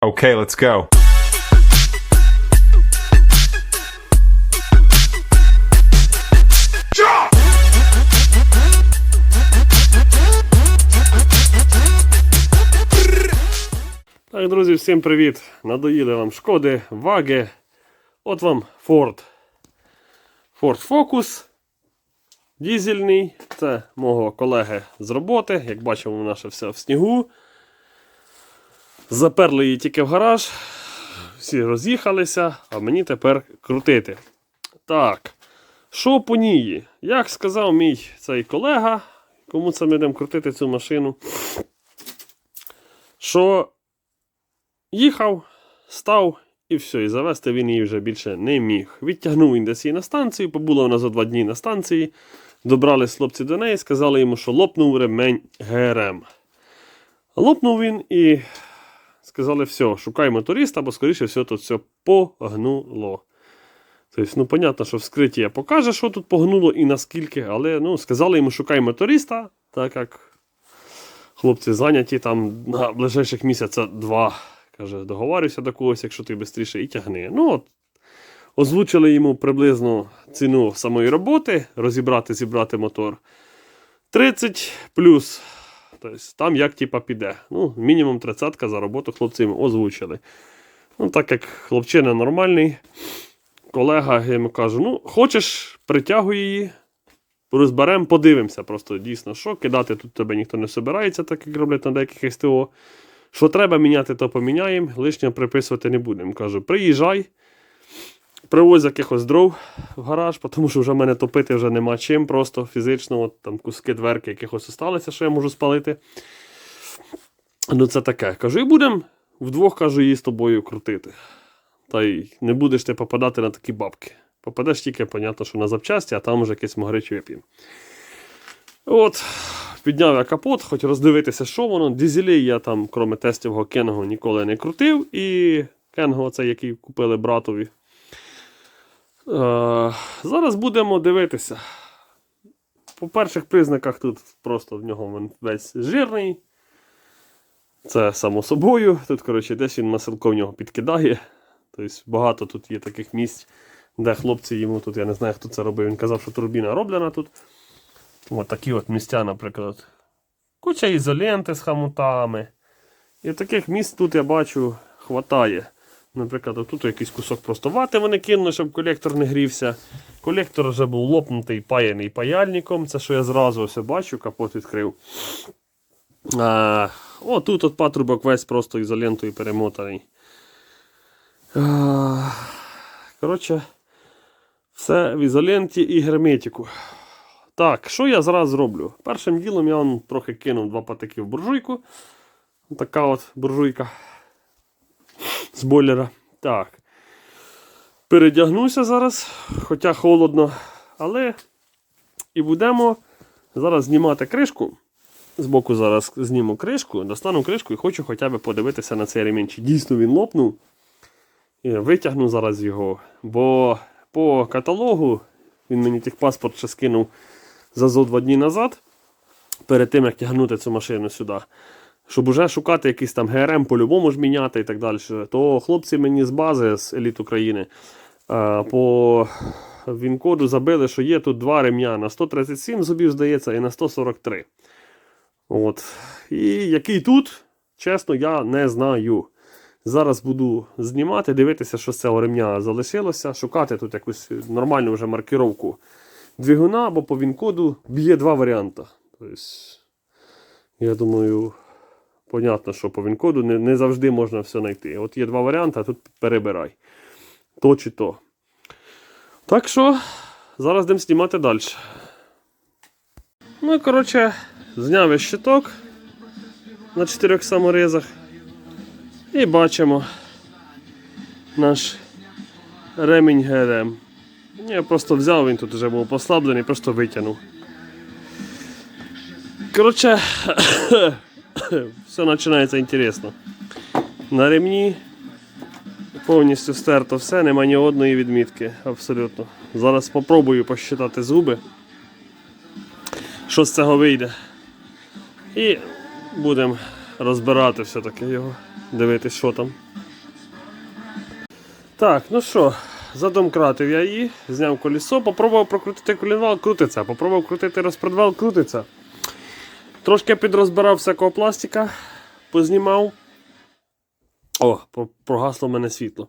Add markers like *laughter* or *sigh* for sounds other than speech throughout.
Okay, let's go. Так, друзі, всім привіт! Надоїли вам шкоди, ваги. От вам Ford. Ford Focus. Дізельний. Це мого колеги з роботи. Як бачимо, вона ще вся в снігу. Заперли її тільки в гараж. Всі роз'їхалися, а мені тепер крутити. Так. Що по ній? Як сказав мій цей колега, кому це ми йдемо крутити цю машину, що Їхав, став і все, і завести він її вже більше не міг. Відтягнув він десь її на станцію, побула вона за два дні на станції. Добрались хлопці до неї, сказали йому, що лопнув ремень ГРМ. Лопнув він і сказали, все, шукай моториста, бо скоріше все тут все погнуло. Тобто, ну, понятно, що вскриття покаже, що тут погнуло і наскільки, але ну, сказали йому, шукай моториста, так як хлопці зайняті там на ближайших місяця два. Каже, договарюйся до когось, якщо ти швидше, і тягни. Ну, от, озвучили йому приблизно ціну самої роботи, розібрати, зібрати мотор. 30 плюс. Тобто, там як типа піде. Ну, мінімум 30 за роботу хлопці йому озвучили. Ну, так як хлопчина нормальний, колега, я йому кажу: ну, хочеш, притягуй її, розберемо, подивимося. Просто дійсно, що кидати тут тебе ніхто не собирається, так як роблять на деяких СТО. Що треба міняти, то поміняємо, лишнього приписувати не будемо. Кажу, приїжджай, привозь якихось дров в гараж, тому що вже мене топити вже нема чим, просто фізично, от, там куски дверки якихось осталися, що я можу спалити. Ну, це таке. Кажу, і будемо вдвох кажу, її з тобою крутити. Та й не будеш ти попадати на такі бабки. Попадеш тільки, понятно, що на запчасті, а там вже якийсь могрич вип'ємо. От, підняв я капот, хоч роздивитися, що воно. Дізелі я там, крім тестівого Кенго, ніколи не крутив. І Кенго, цей, який купили братові. Е, зараз будемо дивитися. По перших признаках тут просто в нього весь жирний. Це само собою. Тут, коротше, десь він маселко в нього підкидає. Тобто багато тут є таких місць, де хлопці йому тут, я не знаю, хто це робив. Він казав, що турбіна роблена тут. От такі от місця, наприклад. Куча ізоленти з хамутами. І таких місць тут я бачу хватає. Наприклад, тут якийсь кусок просто вати вони кинули, щоб колектор не грівся. Колектор вже був лопнутий, паяний паяльником. Це що я зразу ось бачу, капот відкрив. А, О, тут от патрубок весь просто ізолентою перемотаний. А, Коротше, все в ізоленті і герметику. Так, що я зараз зроблю? Першим ділом я вам трохи кинув два патики в буржуйку. Така от буржуйка з бойлера. Так. Передягнуся зараз, хоча холодно, але і будемо зараз знімати кришку. Збоку зараз зніму кришку, достану кришку і хочу хоча б подивитися на цей ремінь. Чи дійсно він лопнув. І витягну зараз його. Бо по каталогу він мені техпаспорт ще скинув за зо два дні назад, перед тим як тягнути цю машину сюди. Щоб уже шукати якийсь там ГРМ по-любому ж міняти і так далі. То хлопці мені з бази з еліт України е, по він-коду забили, що є тут два ремня на 137 зубів, здається, і на 143. От. І який тут, чесно, я не знаю. Зараз буду знімати, дивитися, що з цього ремня залишилося, шукати тут якусь нормальну вже маркіровку двигуна або по він-коду б'є два варіанти. Тобто, я думаю, понятно, що по він-коду не, не завжди можна все знайти. От є два варіанти, а тут перебирай. То чи то. Так що, зараз будемо знімати далі. Ну і коротше, зняв я щиток на чотирьох саморезах. І бачимо наш ремінь ГРМ. Я просто взяв, він тут вже був послаблений, просто витягнув. Коротше, *coughs* все починається інтересно. На ремні повністю стерто все, нема ні одної відмітки. Абсолютно. Зараз спробую посчитати зуби. Що з цього вийде. І будемо розбирати все-таки його, дивитись, що там. Так, ну що, задомкратив я її, зняв колесо, попробував прокрутити колінвал, крутиться. Попробував крутити розпредвал, крутиться. Трошки підрозбирав всякого пластика, познімав. О, прогасло в мене світло.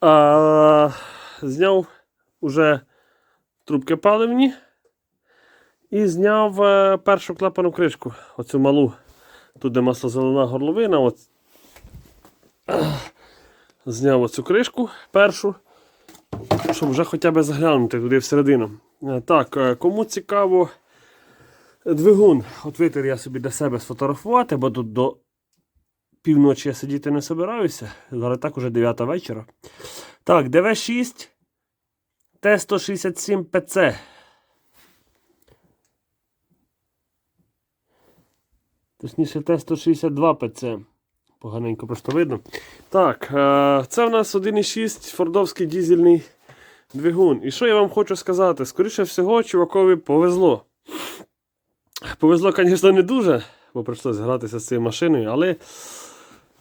А, зняв уже трубки паливні. І зняв е, першу клапану кришку, оцю малу. Тут де маслозелена горловина. От. Зняв оцю кришку першу, щоб вже хоча б заглянути туди всередину. Е, Так, е, кому цікаво двигун, от витер я собі для себе сфотографувати, бо тут до півночі я сидіти не собираюся. Зараз так уже 9 вечора. Так, ДВ6 Т167 ПЦ. Точніше, Т162 ПЦ. Поганенько просто видно. Так, е, це в нас 1,6 фордовський дізельний двигун. І що я вам хочу сказати? Скоріше всього, чувакові повезло. Повезло, звісно, не дуже, бо прийшлося гратися з цією машиною, але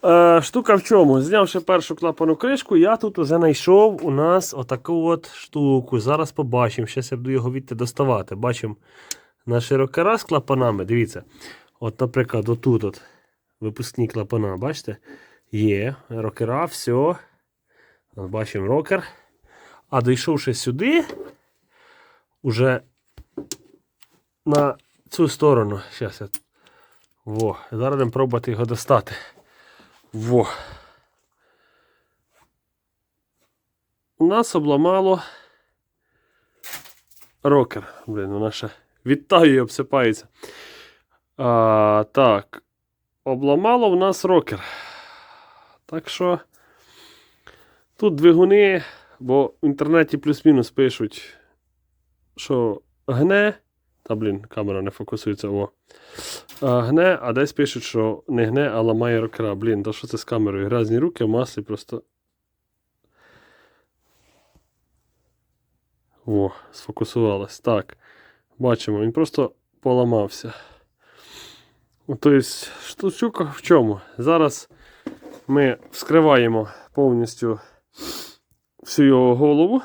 е, штука в чому? Знявши першу клапану кришку, я тут уже знайшов у нас отаку от штуку. Зараз побачимо. Зараз я буду його відти доставати. Бачимо на широкера з клапанами. Дивіться. От, наприклад, отут от випускні клапана, бачите? Є, рокера, все. Бачимо рокер. А дійшовши сюди, уже на цю сторону. Зараз я. Во, зараз будемо пробувати його достати. Во. Нас обламало рокер. Блін, вона ще відтаю і обсипається. А, так. Обламало в нас рокер. Так що тут двигуни, бо в інтернеті плюс-мінус пишуть, що гне. Та, блін, камера не фокусується. О. А, гне, а десь пишуть, що не гне, а ламає рокера. Блін, то що це з камерою? Грязні руки, в маслі просто. О, сфокусувалось. Так. Бачимо, він просто поламався. Тобто, штучка в чому? Зараз ми вскриваємо повністю всю його голову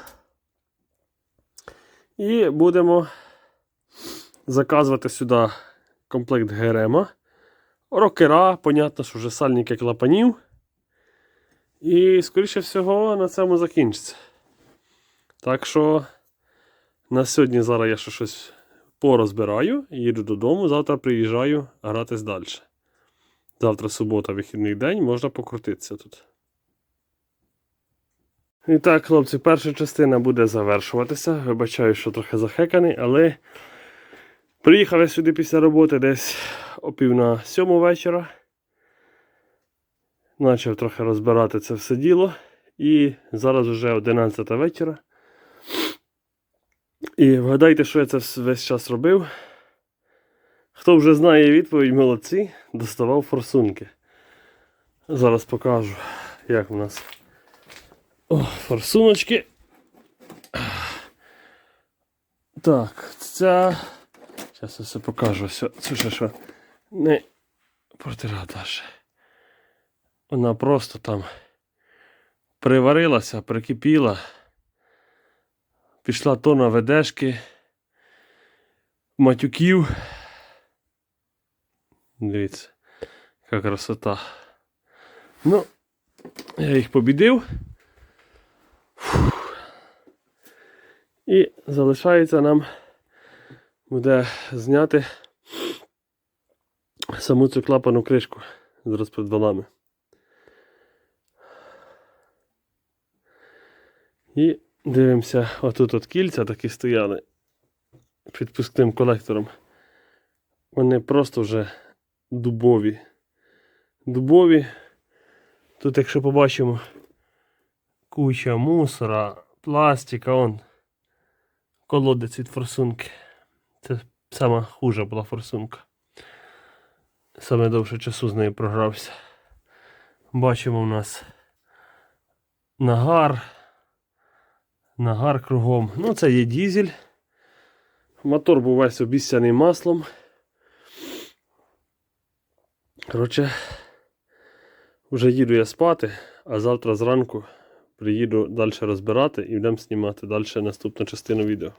і будемо заказувати сюди комплект ГРМ. Рокера, понятно, що вже сальники клапанів. І, скоріше всього, на цьому закінчиться. Так що на сьогодні зараз я ще щось порозбираю, їду додому, завтра приїжджаю гратись далі. Завтра субота, вихідний день, можна покрутитися тут. І так, хлопці, перша частина буде завершуватися. Вибачаю, що трохи захеканий, але приїхав я сюди після роботи десь о пів на сьому вечора. Почав трохи розбирати це все діло. І зараз вже 11 вечора. І вгадайте, що я це весь час робив. Хто вже знає відповідь, молодці, доставав форсунки. Зараз покажу, як в нас О, форсуночки. Так, ця. Зараз все покажу. Все, це що не протирав даже. Вона просто там приварилася, прикипіла. Пішла тона ведешки, матюків. Дивіться, яка красота. Ну, я їх побідив. Фух. І залишається нам буде зняти саму цю клапану кришку з розпредвалами. І дивимося, отут от кільця такі стояли під пускним колектором. Вони просто вже дубові. Дубові. Тут, якщо побачимо, куча мусора, пластика, он колодець від форсунки. Це сама хужа була форсунка. Саме довше часу з нею програвся. Бачимо у нас нагар. Нагар кругом. Ну, це є дізель. Мотор був весь обіцяний маслом. Коротше, вже їду я спати, а завтра зранку приїду далі розбирати і будемо знімати далі наступну частину відео.